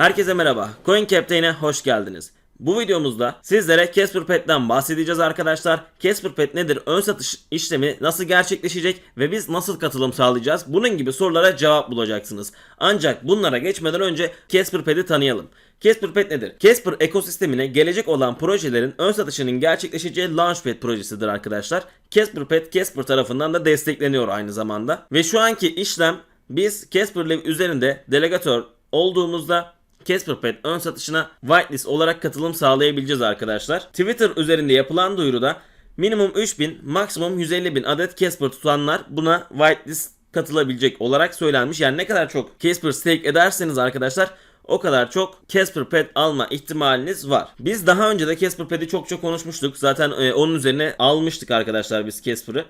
Herkese merhaba. Coin Captain'e hoş geldiniz. Bu videomuzda sizlere Casper Pet'ten bahsedeceğiz arkadaşlar. Casper Pet nedir? Ön satış işlemi nasıl gerçekleşecek ve biz nasıl katılım sağlayacağız? Bunun gibi sorulara cevap bulacaksınız. Ancak bunlara geçmeden önce Casper Pet'i tanıyalım. Casper Pet nedir? Casper ekosistemine gelecek olan projelerin ön satışının gerçekleşeceği Launchpad projesidir arkadaşlar. Casper Pet Casper tarafından da destekleniyor aynı zamanda. Ve şu anki işlem biz Casper Live üzerinde delegatör olduğumuzda Casper Pet ön satışına whitelist olarak katılım sağlayabileceğiz arkadaşlar. Twitter üzerinde yapılan duyuruda minimum 3000 maksimum 150 bin adet Casper tutanlar buna whitelist katılabilecek olarak söylenmiş. Yani ne kadar çok Casper stake ederseniz arkadaşlar o kadar çok Casper Pet alma ihtimaliniz var. Biz daha önce de Casper Pet'i çok çok konuşmuştuk. Zaten e, onun üzerine almıştık arkadaşlar biz Casper'ı.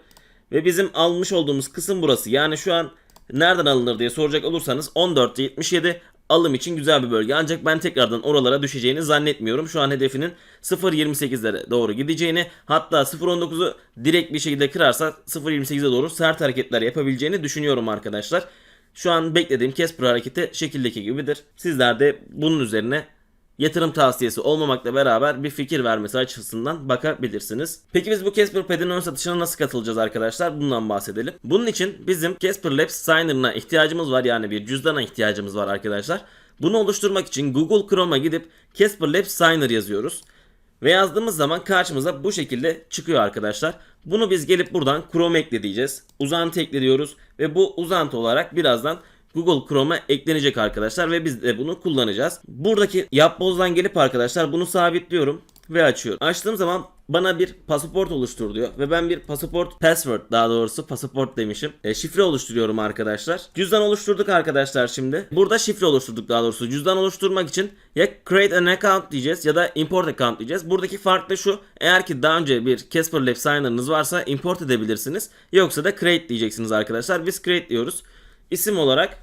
Ve bizim almış olduğumuz kısım burası. Yani şu an nereden alınır diye soracak olursanız 14.77 alım için güzel bir bölge. Ancak ben tekrardan oralara düşeceğini zannetmiyorum. Şu an hedefinin 0.28'lere doğru gideceğini hatta 0.19'u direkt bir şekilde kırarsa 0.28'e doğru sert hareketler yapabileceğini düşünüyorum arkadaşlar. Şu an beklediğim Casper hareketi şekildeki gibidir. Sizler de bunun üzerine yatırım tavsiyesi olmamakla beraber bir fikir vermesi açısından bakabilirsiniz. Peki biz bu Casper Pad'in ön satışına nasıl katılacağız arkadaşlar? Bundan bahsedelim. Bunun için bizim Casper Labs Signer'ına ihtiyacımız var. Yani bir cüzdana ihtiyacımız var arkadaşlar. Bunu oluşturmak için Google Chrome'a gidip Casper Labs Signer yazıyoruz. Ve yazdığımız zaman karşımıza bu şekilde çıkıyor arkadaşlar. Bunu biz gelip buradan Chrome ekle diyeceğiz. Uzantı ekle diyoruz. Ve bu uzantı olarak birazdan Google Chrome'a eklenecek arkadaşlar ve biz de bunu kullanacağız. Buradaki yapbozdan gelip arkadaşlar bunu sabitliyorum ve açıyorum. Açtığım zaman bana bir pasaport oluştur diyor ve ben bir pasaport password daha doğrusu pasaport demişim. E, şifre oluşturuyorum arkadaşlar. Cüzdan oluşturduk arkadaşlar şimdi. Burada şifre oluşturduk daha doğrusu. Cüzdan oluşturmak için ya create an account diyeceğiz ya da import account diyeceğiz. Buradaki fark da şu. Eğer ki daha önce bir Casper Lab signer'ınız varsa import edebilirsiniz. Yoksa da create diyeceksiniz arkadaşlar. Biz create diyoruz. İsim olarak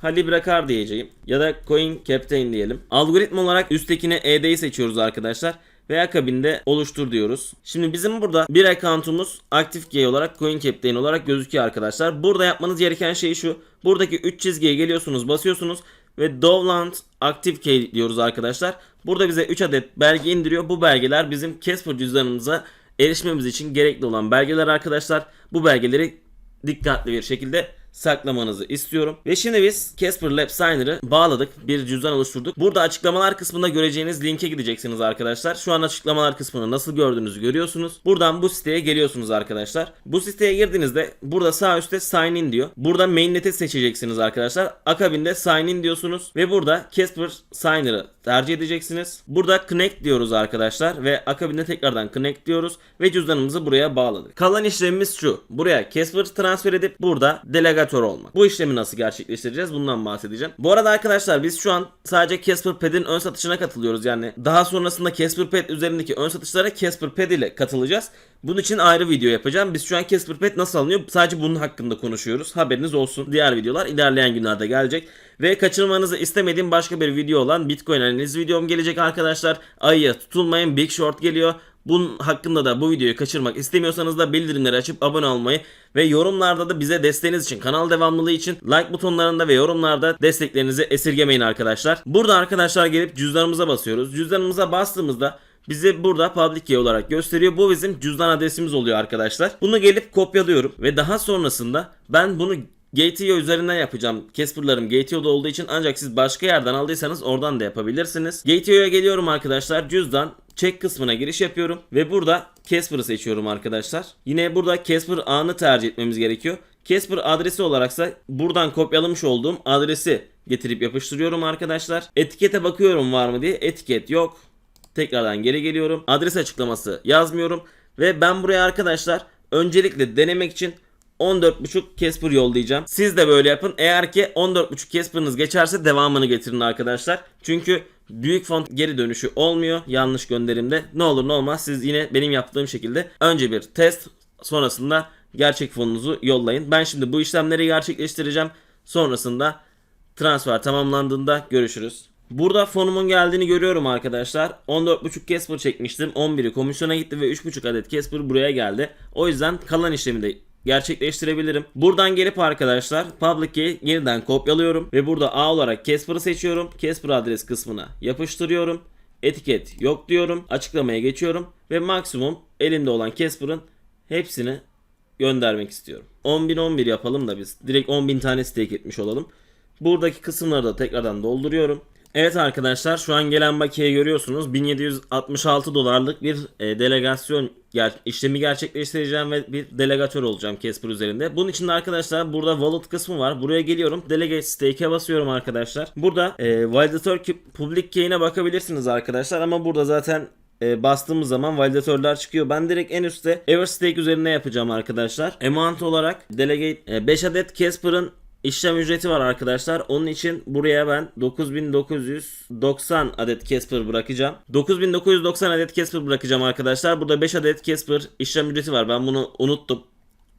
Halil Bırakar diyeceğim. Ya da Coin Captain diyelim. Algoritma olarak üsttekine ED'yi seçiyoruz arkadaşlar. Ve akabinde oluştur diyoruz. Şimdi bizim burada bir account'umuz ActiveKey olarak Coin Captain olarak gözüküyor arkadaşlar. Burada yapmanız gereken şey şu. Buradaki 3 çizgiye geliyorsunuz basıyorsunuz. Ve Dovland ActiveKey diyoruz arkadaşlar. Burada bize 3 adet belge indiriyor. Bu belgeler bizim Casper cüzdanımıza erişmemiz için gerekli olan belgeler arkadaşlar. Bu belgeleri dikkatli bir şekilde saklamanızı istiyorum. Ve şimdi biz Casper Lab Signer'ı bağladık. Bir cüzdan oluşturduk. Burada açıklamalar kısmında göreceğiniz linke gideceksiniz arkadaşlar. Şu an açıklamalar kısmını nasıl gördüğünüzü görüyorsunuz. Buradan bu siteye geliyorsunuz arkadaşlar. Bu siteye girdiğinizde burada sağ üstte sign in diyor. Burada mainnet'i seçeceksiniz arkadaşlar. Akabinde sign in diyorsunuz. Ve burada Casper Signer'ı tercih edeceksiniz. Burada connect diyoruz arkadaşlar. Ve akabinde tekrardan connect diyoruz. Ve cüzdanımızı buraya bağladık. Kalan işlemimiz şu. Buraya Casper transfer edip burada delegatör olmak. Bu işlemi nasıl gerçekleştireceğiz? Bundan bahsedeceğim. Bu arada arkadaşlar biz şu an sadece Casper Pad'in ön satışına katılıyoruz. Yani daha sonrasında Casper Pad üzerindeki ön satışlara Casper Pad ile katılacağız. Bunun için ayrı video yapacağım. Biz şu an Casper Pad nasıl alınıyor? Sadece bunun hakkında konuşuyoruz. Haberiniz olsun. Diğer videolar ilerleyen günlerde gelecek. Ve kaçırmanızı istemediğim başka bir video olan Bitcoin analiz videom gelecek arkadaşlar. Ayıya tutulmayın Big Short geliyor. Bunun hakkında da bu videoyu kaçırmak istemiyorsanız da bildirimleri açıp abone olmayı ve yorumlarda da bize desteğiniz için kanal devamlılığı için like butonlarında ve yorumlarda desteklerinizi esirgemeyin arkadaşlar. Burada arkadaşlar gelip cüzdanımıza basıyoruz. Cüzdanımıza bastığımızda bize burada public key olarak gösteriyor. Bu bizim cüzdan adresimiz oluyor arkadaşlar. Bunu gelip kopyalıyorum ve daha sonrasında ben bunu Gateo üzerinden yapacağım. Casper'larım Gateo'da olduğu için ancak siz başka yerden aldıysanız oradan da yapabilirsiniz. Gateo'ya geliyorum arkadaşlar. Cüzdan check kısmına giriş yapıyorum ve burada Casper'ı seçiyorum arkadaşlar. Yine burada Casper ağını tercih etmemiz gerekiyor. Casper adresi olaraksa buradan kopyalamış olduğum adresi getirip yapıştırıyorum arkadaşlar. Etikete bakıyorum var mı diye. Etiket yok. Tekrardan geri geliyorum. Adres açıklaması yazmıyorum. Ve ben buraya arkadaşlar öncelikle denemek için 14.5 Casper yollayacağım. Siz de böyle yapın. Eğer ki 14.5 Casper'ınız geçerse devamını getirin arkadaşlar. Çünkü büyük font geri dönüşü olmuyor yanlış gönderimde. Ne olur ne olmaz siz yine benim yaptığım şekilde önce bir test sonrasında gerçek fonunuzu yollayın. Ben şimdi bu işlemleri gerçekleştireceğim. Sonrasında transfer tamamlandığında görüşürüz. Burada fonumun geldiğini görüyorum arkadaşlar. 14.5 Casper çekmiştim. 11'i komisyona gitti ve 3.5 adet Casper buraya geldi. O yüzden kalan işlemi de gerçekleştirebilirim. Buradan gelip arkadaşlar public key yeniden kopyalıyorum ve burada A olarak Casper'ı seçiyorum. Casper adres kısmına yapıştırıyorum. Etiket yok diyorum. Açıklamaya geçiyorum ve maksimum elimde olan Casper'ın hepsini göndermek istiyorum. 10.000 11 yapalım da biz. Direkt 10.000 tane stake etmiş olalım. Buradaki kısımları da tekrardan dolduruyorum. Evet arkadaşlar şu an gelen bakiye görüyorsunuz. 1766 dolarlık bir e, delegasyon işlemi gerçekleştireceğim ve bir delegatör olacağım Casper üzerinde. Bunun için de arkadaşlar burada wallet kısmı var. Buraya geliyorum. Delegate stake'e basıyorum arkadaşlar. Burada e, validator public key'ine bakabilirsiniz arkadaşlar ama burada zaten e, bastığımız zaman validatörler çıkıyor. Ben direkt en üstte Everstake üzerine yapacağım arkadaşlar. Amount olarak delegate e, 5 adet Casper'ın işlem ücreti var arkadaşlar. Onun için buraya ben 9990 adet Casper bırakacağım. 9990 adet Casper bırakacağım arkadaşlar. Burada 5 adet Casper işlem ücreti var. Ben bunu unuttum.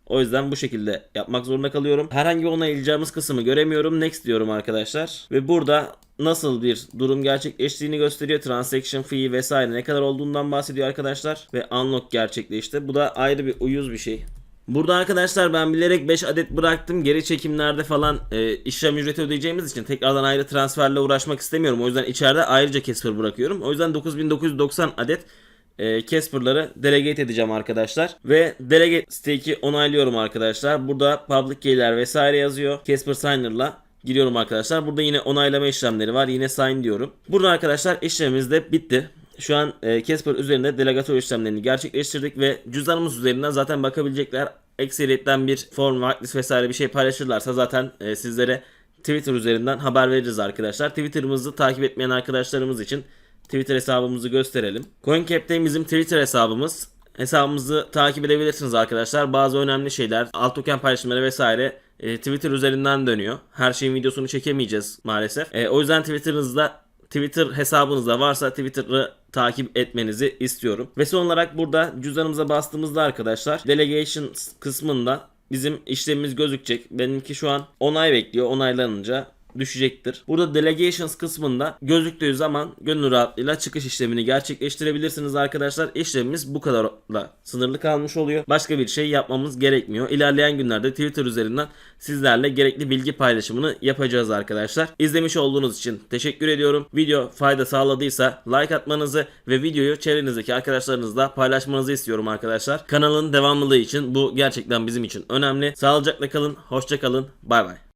O yüzden bu şekilde yapmak zorunda kalıyorum. Herhangi bir onaylayacağımız kısmı göremiyorum. Next diyorum arkadaşlar. Ve burada nasıl bir durum gerçekleştiğini gösteriyor. Transaction fee vesaire ne kadar olduğundan bahsediyor arkadaşlar. Ve unlock gerçekleşti. Bu da ayrı bir uyuz bir şey. Burada arkadaşlar ben bilerek 5 adet bıraktım. Geri çekimlerde falan e, işlem ücreti ödeyeceğimiz için tekrardan ayrı transferle uğraşmak istemiyorum. O yüzden içeride ayrıca Casper bırakıyorum. O yüzden 9990 adet e, Casper'ları delegate edeceğim arkadaşlar. Ve delegate stake'i onaylıyorum arkadaşlar. Burada public key'ler vesaire yazıyor. Casper Signer'la giriyorum arkadaşlar. Burada yine onaylama işlemleri var. Yine sign diyorum. Burada arkadaşlar işlemimiz de bitti. Şu an e, Casper üzerinde delegatör işlemlerini gerçekleştirdik ve cüzdanımız üzerinden zaten bakabilecekler. Ekseriyetten bir form, whitelist vesaire bir şey paylaşırlarsa zaten e, sizlere Twitter üzerinden haber veririz arkadaşlar. Twitter'ımızı takip etmeyen arkadaşlarımız için Twitter hesabımızı gösterelim. CoinCap'te bizim Twitter hesabımız. Hesabımızı takip edebilirsiniz arkadaşlar. Bazı önemli şeyler, alt token paylaşımları vesaire e, Twitter üzerinden dönüyor. Her şeyin videosunu çekemeyeceğiz maalesef. O yüzden Twitter'ınızda Twitter hesabınızda varsa Twitter'ı takip etmenizi istiyorum. Ve son olarak burada cüzdanımıza bastığımızda arkadaşlar Delegation kısmında bizim işlemimiz gözükecek. Benimki şu an onay bekliyor. Onaylanınca düşecektir. Burada delegations kısmında gözüktüğü zaman gönül rahatlığıyla çıkış işlemini gerçekleştirebilirsiniz arkadaşlar. İşlemimiz bu kadarla sınırlı kalmış oluyor. Başka bir şey yapmamız gerekmiyor. İlerleyen günlerde Twitter üzerinden sizlerle gerekli bilgi paylaşımını yapacağız arkadaşlar. İzlemiş olduğunuz için teşekkür ediyorum. Video fayda sağladıysa like atmanızı ve videoyu çevrenizdeki arkadaşlarınızla paylaşmanızı istiyorum arkadaşlar. Kanalın devamlılığı için bu gerçekten bizim için önemli. Sağlıcakla kalın, hoşça kalın, bay bay.